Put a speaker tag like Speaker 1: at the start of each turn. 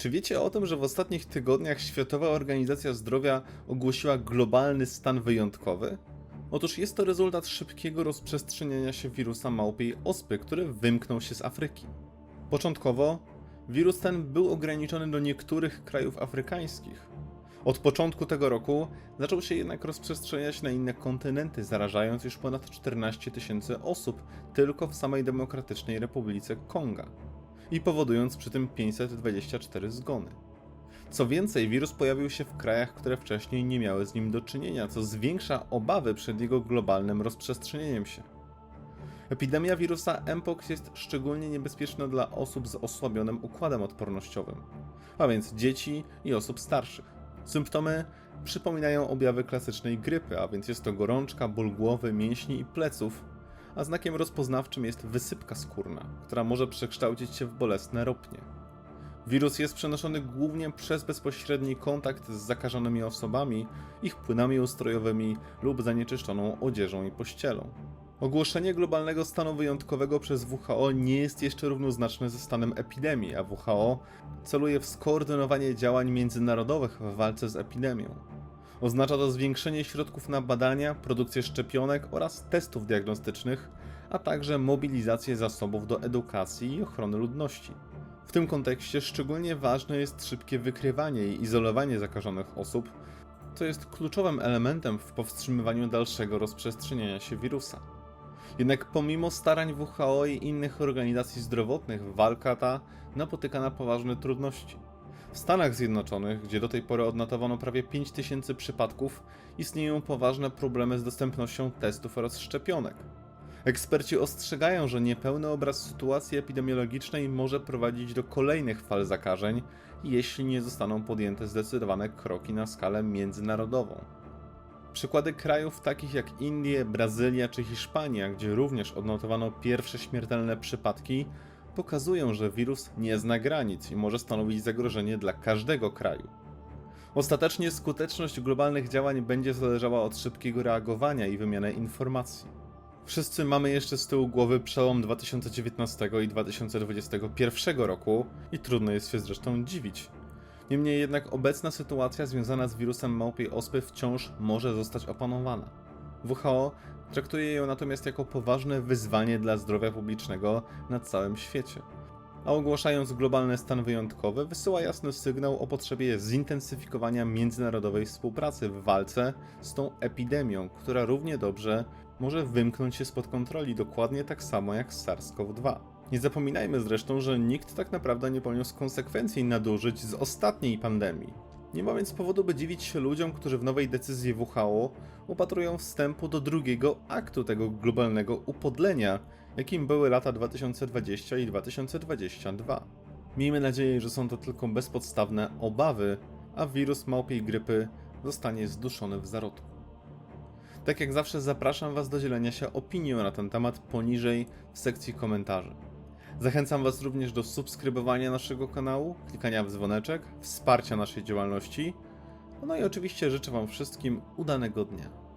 Speaker 1: Czy wiecie o tym, że w ostatnich tygodniach Światowa Organizacja Zdrowia ogłosiła globalny stan wyjątkowy? Otóż jest to rezultat szybkiego rozprzestrzeniania się wirusa małpiej ospy, który wymknął się z Afryki. Początkowo wirus ten był ograniczony do niektórych krajów afrykańskich. Od początku tego roku zaczął się jednak rozprzestrzeniać na inne kontynenty, zarażając już ponad 14 tysięcy osób tylko w samej Demokratycznej Republice Konga i powodując przy tym 524 zgony. Co więcej, wirus pojawił się w krajach, które wcześniej nie miały z nim do czynienia, co zwiększa obawy przed jego globalnym rozprzestrzenieniem się. Epidemia wirusa Mpox jest szczególnie niebezpieczna dla osób z osłabionym układem odpornościowym, a więc dzieci i osób starszych. Symptomy przypominają objawy klasycznej grypy, a więc jest to gorączka, ból głowy, mięśni i pleców, a znakiem rozpoznawczym jest wysypka skórna, która może przekształcić się w bolesne ropnie. Wirus jest przenoszony głównie przez bezpośredni kontakt z zakażonymi osobami, ich płynami ustrojowymi lub zanieczyszczoną odzieżą i pościelą. Ogłoszenie globalnego stanu wyjątkowego przez WHO nie jest jeszcze równoznaczne ze stanem epidemii, a WHO celuje w skoordynowanie działań międzynarodowych w walce z epidemią. Oznacza to zwiększenie środków na badania, produkcję szczepionek oraz testów diagnostycznych, a także mobilizację zasobów do edukacji i ochrony ludności. W tym kontekście szczególnie ważne jest szybkie wykrywanie i izolowanie zakażonych osób, co jest kluczowym elementem w powstrzymywaniu dalszego rozprzestrzeniania się wirusa. Jednak pomimo starań WHO i innych organizacji zdrowotnych, walka ta napotyka na poważne trudności. W Stanach Zjednoczonych, gdzie do tej pory odnotowano prawie 5000 przypadków, istnieją poważne problemy z dostępnością testów oraz szczepionek. Eksperci ostrzegają, że niepełny obraz sytuacji epidemiologicznej może prowadzić do kolejnych fal zakażeń, jeśli nie zostaną podjęte zdecydowane kroki na skalę międzynarodową. Przykłady krajów takich jak Indie, Brazylia czy Hiszpania, gdzie również odnotowano pierwsze śmiertelne przypadki, pokazują, że wirus nie zna granic i może stanowić zagrożenie dla każdego kraju. Ostatecznie skuteczność globalnych działań będzie zależała od szybkiego reagowania i wymiany informacji. Wszyscy mamy jeszcze z tyłu głowy przełom 2019 i 2021 roku i trudno jest się zresztą dziwić. Niemniej jednak obecna sytuacja związana z wirusem małpiej ospy wciąż może zostać opanowana. WHO traktuje ją natomiast jako poważne wyzwanie dla zdrowia publicznego na całym świecie. A ogłaszając globalny stan wyjątkowy, wysyła jasny sygnał o potrzebie zintensyfikowania międzynarodowej współpracy w walce z tą epidemią, która równie dobrze może wymknąć się spod kontroli dokładnie tak samo jak SARS-CoV-2. Nie zapominajmy zresztą, że nikt tak naprawdę nie poniósł konsekwencji nadużyć z ostatniej pandemii. Nie ma więc powodu, by dziwić się ludziom, którzy w nowej decyzji WHO upatrują wstępu do drugiego aktu tego globalnego upodlenia, jakim były lata 2020 i 2022. Miejmy nadzieję, że są to tylko bezpodstawne obawy, a wirus małpiej grypy zostanie zduszony w zarodku. Tak jak zawsze zapraszam Was do dzielenia się opinią na ten temat poniżej w sekcji komentarzy. Zachęcam Was również do subskrybowania naszego kanału, klikania w dzwoneczek, wsparcia naszej działalności. No i oczywiście życzę Wam wszystkim udanego dnia.